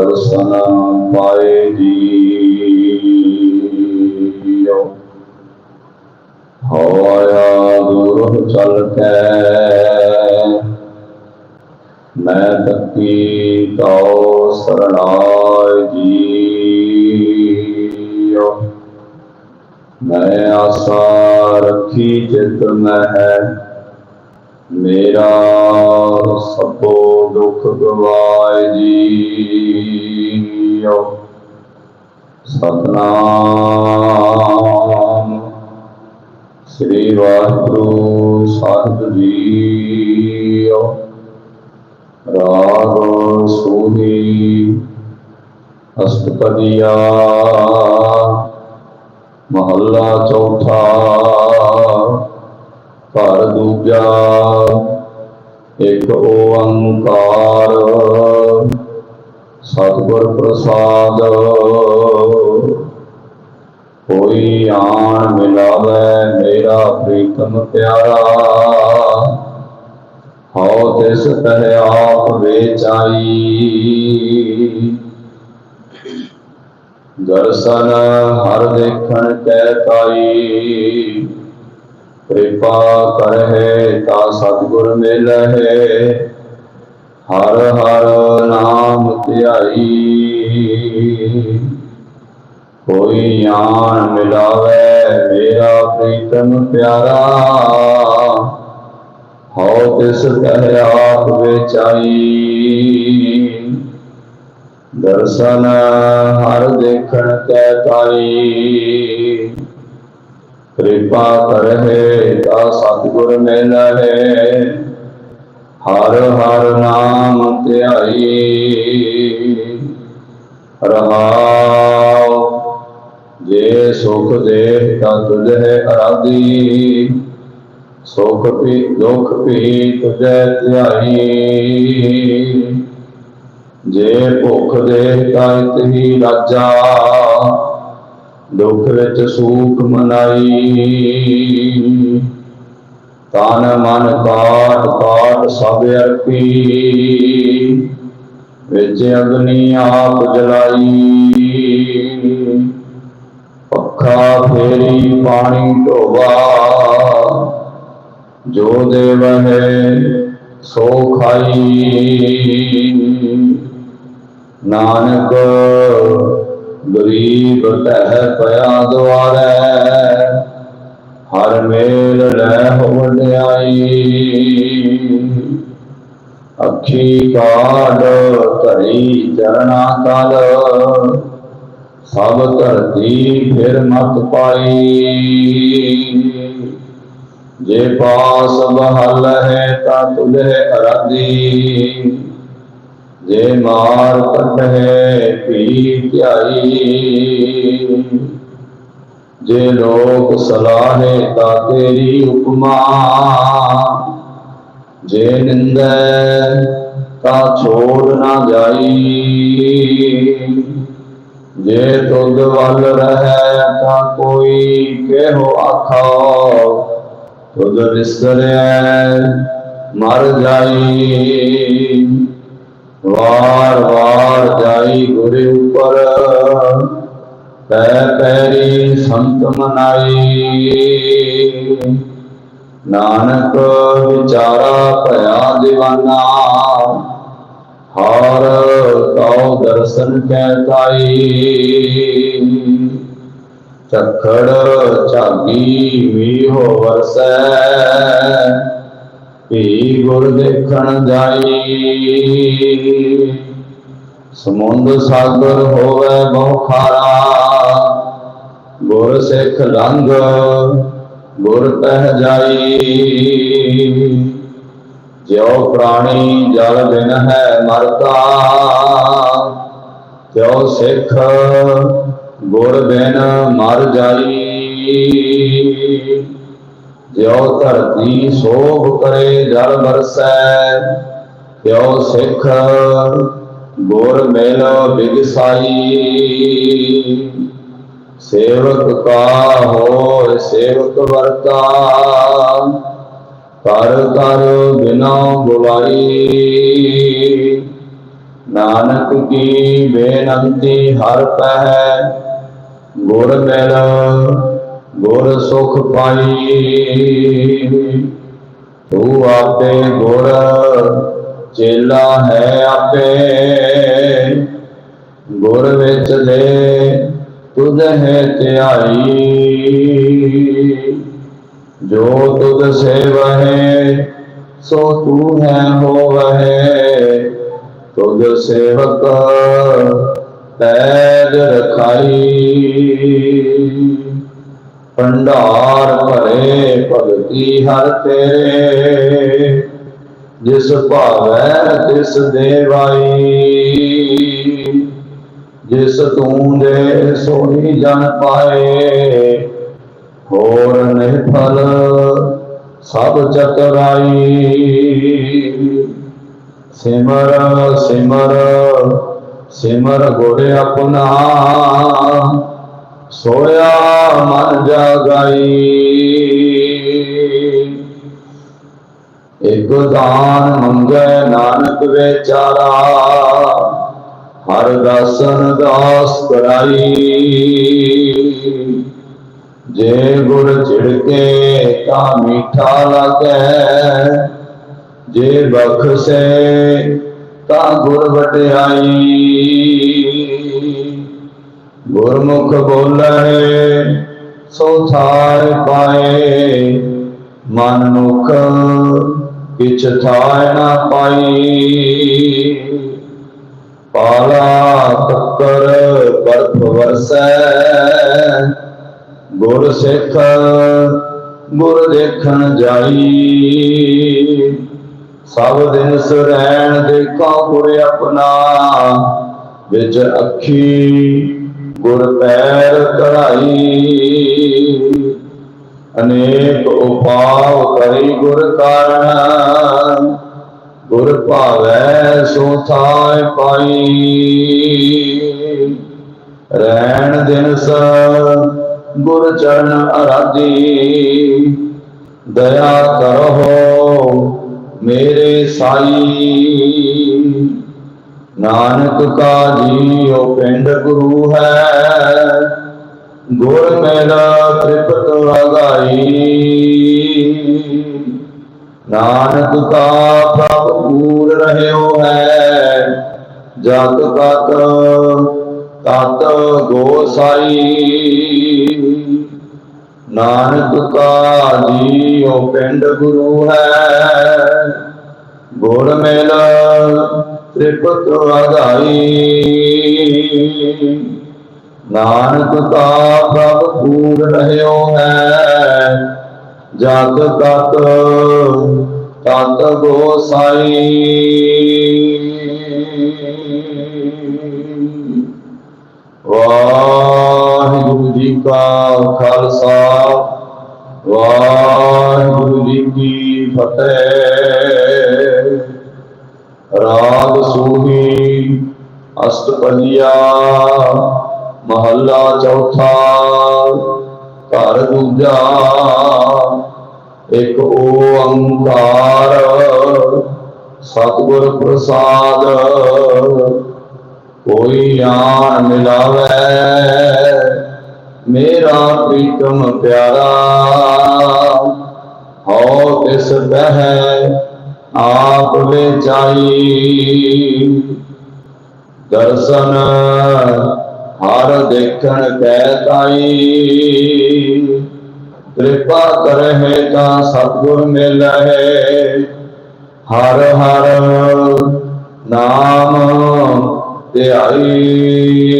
ਦਰਸ਼ਨ ਪਾਏ ਜੀਓ ਹੋਇਆ ਦੂਰ ਚਲ ਕੇ ਮੈਂ ਤੱਕੀ ਤਉ ਸਰਣਾਇ ਜੀਓ ਮੈਂ ਆਸਾ ਰੱਖੀ ਚਿਤ ਮਹਿ ਮੇਰਾ ਸਭੋ ਦੁਖ ਗਵਾਏ ਜੀਓ। ਸਤਨਾਮ। ਸ੍ਰੀ ਵਾਹਿਗੁਰੂ ਸਾਹਿਬ ਜੀਓ। ਰਾਗ ਸੂਹੀ ਅਸ਼ਟਪਦੀਆ। ਮਹੱਲਾ ਚੌਥਾ। ਘਰ ਦੂਜਾ। ਇੱਕ ਓੰਕਾਰ। ਸਤਿਗੁਰ ਪ੍ਰਸਾਦ, ਕੋਈ ਆਣ ਮਿਲਾਵੇ ਮੇਰਾ ਪ੍ਰੀਤਮ ਪਿਆਰਾ। ਹਉ ਤਿਸ ਤਹਿ ਆਪ ਵੇਚਾਈ। ਦਰਸ਼ਨ ਹਰ ਦੇਖਣ ਕੈ ਤਾਈ। ਕਿਰਪਾ ਕਰਹਿ ਤਾ ਸਤਿਗੁਰ ਮਿਲਹਿ ਹਰ ਹਰ ਨਾਮ ਧਿਆਈ ਕੋਈ ਆਣ ਮਿਲਾਵੇ ਮੇਰਾ ਪ੍ਰੀਤਮ ਪਿਆਰਾ ਹਉ ਤਿਸ ਕਹਿ ਆਪ ਵਿਚਾਈ ਦਰਸ਼ਨ ਹਰ ਦੇਖਣ ਕੈ ਤਾਈ ਕਿਰਪਾ ਕਰਹਿ ਤਾ ਸਤਿਗੁਰ ਮਿਲਹਿ ਹਰ ਹਰ ਨਾਮ ਧਿਆਈ। ਰਹਾਉ, ਜੇ ਸੁਖ ਦੇ ਤਾ ਤੁਝੇ ਅਰਾਧੀ। ਸੁਖ ਭੀ, ਦੁਖ ਭੀ ਤੁਝੇ ਧਿਆਈ। ਜੇ ਭੁਖ ਦੇ ਤਾ ਇਤਹੀ ਰਾਜਾ। ਦੁਖ ਵਿੱਚ ਸੂਖ ਮਨਾਈ। ਤਨ ਮਨ ਕਾਟ ਕਾਟ ਸਭ ਅਰਪੀ। ਵਿੱਚ ਅਗਨੀ ਆਪ ਜਲਾਈ। ਪੱਖਾ ਫੇਰੀ ਪਾਣੀ ਢੋਵਾ। ਜੋ ਦੇਵ ਹੈ ਸੋ ਖਾਈ। ਨਾਨਕ ਗਰੀਬ ਤਹਿ ਪਿਆ ਦੁਆਰੈ, ਹਰ ਮੇਲ ਲੈ ਵਡਿਆਈ ਅੱਖੀ ਕਾਢ ਧਰੀ ਚਰਣਾ ਕਲ, ਸਭ ਧਰਤੀ ਫਿਰ ਮਤ ਪਾਈ। ਜੇ ਪਾਸ ਬਹਲ ਹੈ ਤਾ ਤੁਝੇ ਅਰਾਦੀ ਜੇ ਮਾਰ ਕਟਹਿ ਪੀ ਧਿਆਈ। ਜੇ ਲੋਕ ਸਲਾਹੇ ਤਾਂ ਤੇਰੀ ਉਪਮਾ। ਜੇ ਨਿੰਦੈ ਤਾਂ ਛੋੜ ਨਾ ਜਾਈ। ਜੇ ਤੁਧ ਵੱਲ ਰਹੈ ਤਾਂ ਕੋਈ ਕਿਹੋ ਆਖਾ। ਤੁਧ ਵਿਸਰਿਆ ਮਰ ਜਾਈ। ਵਾਰ ਵਾਰ ਜਾਈ ਗੁਰੇ ਉਪਰ। ਪੈ ਪੈਰੀ ਸੰਤ ਮਨਾਈ। ਨਾਨਕ ਵਿਚਾਰਾ ਭਇਆ دیਵਾਨਾ ਹਰ ਤਉ ਦਰਸ਼ਨ ਕੈ ਤਾਈ। ਚਖੜ ਝਾਗੀ ਵੀ ਹੋ ਵਰਸੈ। ਭੀ ਗੁਰ ਦੇਖਣ ਜਾਈ ਸਮੁੰਦ ਸਾਗਰ ਹੋਵੇ ਬਹੁ ਖਾਰਾ ਗੁਰ ਸਿੱਖ ਲੰਘ ਗੁਰ ਪਹਿ ਜਾਈ ਜਿਉ ਪ੍ਰਾਣੀ ਜਲ ਬਿਨ ਹੈ ਮਰਦਾ, ਤਿਉ ਸਿੱਖ ਗੁਰ ਬਿਨ ਮਰ ਜਾਈ ਜਿਉ ਧਰਤੀ ਸੋਭ ਕਰੇ ਜਲ ਬਰਸੈ ਤਿਉ ਸਿੱਖ ਗੁਰ ਮਿਲ ਬਿਗਸਾਈ। ਸੇਵਕ ਕਾ ਹੋਇ ਸੇਵਕ ਵਰਤਾ, ਕਰ ਕਰ ਬਿਨਾ ਬੁਲਾਈ ਨਾਨਕ ਕੀ ਬੇਨੰਤੀ ਹਰ ਪਹਿ, ਗੁਰ ਮਿਲ ਗੁਰ ਸੁਖ ਪਾਈ। ਤੂੰ ਆਪੇ ਗੁਰ, ਚੇਲਾ ਹੈ ਆਪੇ। ਗੁਰ ਵਿੱਚ ਦੇ ਤੁਧ ਹੈ ਧਿਆਈ। ਜੋ ਤੁਧ ਸੇਵਹਿ, ਸੋ ਤੂੰ ਹੈ ਹੋਵਹਿ। ਤੁਧ ਸੇਵਕ ਪੈਜ ਰਖਾਈ। ਭੰਡਾਰ ਭਰੇ ਭਗਤੀ ਹਰ ਤੇਰੇ। ਜਿਸ ਭਾਵੈ ਤਿਸ ਦੇਵਾਈ। ਜਿਸ ਤੂੰ ਦੇ ਸੋਈ ਜਨ ਪਾਏ। ਹੋਰ ਨਿਰਫਲ ਸਭ ਚਤਰਾਈ। ਸਿਮਰ ਸਿਮਰ ਸਿਮਰ ਗੁਰ ਆਪਣਾ। ਸੋਇਆ ਮਨ ਜਾਗਾਈ। ਇਕ ਦਾਨ ਮੰਗੈ ਨਾਨਕ ਵਿਚਾਰਾ ਹਰ ਦਰਸ਼ਨ ਦਾਸ ਕਰਾਈ। ਜੇ ਗੁਰ ਛਿੜਕੇ ਤਾਂ ਮੀਠਾ ਲਾਗੈ, ਜੇ ਬਖਸ਼ੇ ਤਾਂ ਗੁਰ ਵਟਿਆਈ। ਗੁਰਮੁਖ ਬੋਲੇ ਸੋ ਥਾਇ ਪਾਏ। ਮਨ ਮੁਖ ਕਿਛ ਥਾਇ ਨਾ ਪਾਈ। ਪਾਲਾ ਤੱਕਰ ਬਰਫ ਵਰਸੈ। ਗੁਰ ਸਿੱਖ ਗੁਰ ਦੇਖਣ ਜਾਈ। ਸਭ ਦਿਨ ਸੁਰੈਣ ਦੇਖਾਂ ਗੁਰ ਆਪਣਾ। ਵਿੱਚ ਅੱਖੀ ਗੁਰ ਪੈਰ ਕਢਾਈ ਅਨੇਕ ਉਪਾਵ ਕਰੀ ਗੁਰ ਕਾਰਣ। ਗੁਰ ਭਾਵੈ ਸੋ ਥਾਇ ਪਾਈ। ਰਹਿਣ ਦਿਨ ਸ ਗੁਰ ਚਰਨ ਅਰਾਧੀ। ਦਇਆ ਕਰੋ ਮੇਰੇ ਸਾਈ। ਨਾਨਕ ਕਾ ਜੀਉ ਪਿੰਡ ਗੁਰੂ ਹੈ। ਗੁਰ ਮੇਰਾ ਤ੍ਰਿਪਤ ਅਗਾਈ। ਨਾਨਕ ਕਾ ਪ੍ਰਭ ਪੂਰ ਰਹਿਓ ਹੈ। ਜਗ ਕਤ ਤਤ ਗੋਸਾਈ। ਨਾਨਕ ਕਾ ਜੀਉ ਪਿੰਡ ਗੁਰੂ ਹੈ। ਗੁਰ ਮਿਲ ਤ੍ਰਿਪਤ ਅਗਾਈ। ਨਾਨਕ ਤਾ ਪ੍ਰਭ ਪੂਰ ਰਹਿਓ ਹੈ, ਜਗ ਤਤ ਤਤ ਗੋਸਾਈ। ਵਾਹਿਗੁਰੂ ਜੀ ਕਾ ਖਾਲਸਾ, ਵਾਹਿਗੁਰੂ ਜੀ ਕੀ ਫਤਿਹ। ਰਾਗ ਸੂਹੀ ਅਸ਼ਟਪਦੀਆ ਮਹੱਲਾ ਚੌਥਾ, ਘਰ ਦੂਜਾ ਇੱਕ ਓੰਕਾਰ, ਸਤਿਗੁਰ ਪ੍ਰਸਾਦ, ਕੋਈ ਆਣ ਮਿਲਾਵੇ, ਮੇਰਾ ਪ੍ਰੀਤਮ ਪਿਆਰਾ ਹੋ ਤਿਸ ਬਹਿ ਆਪ ਵਿਚਾਈ ਦਰਸ਼ਨ ਹਰ ਦੇਖਣ ਕੈ ਤਾਈ। ਕਿਰਪਾ ਕਰਹਿ ਤਾਂ ਸਤਿਗੁਰ ਮਿਲਹਿ। ਹਰ ਹਰ ਨਾਮ ਧਿਆਈ।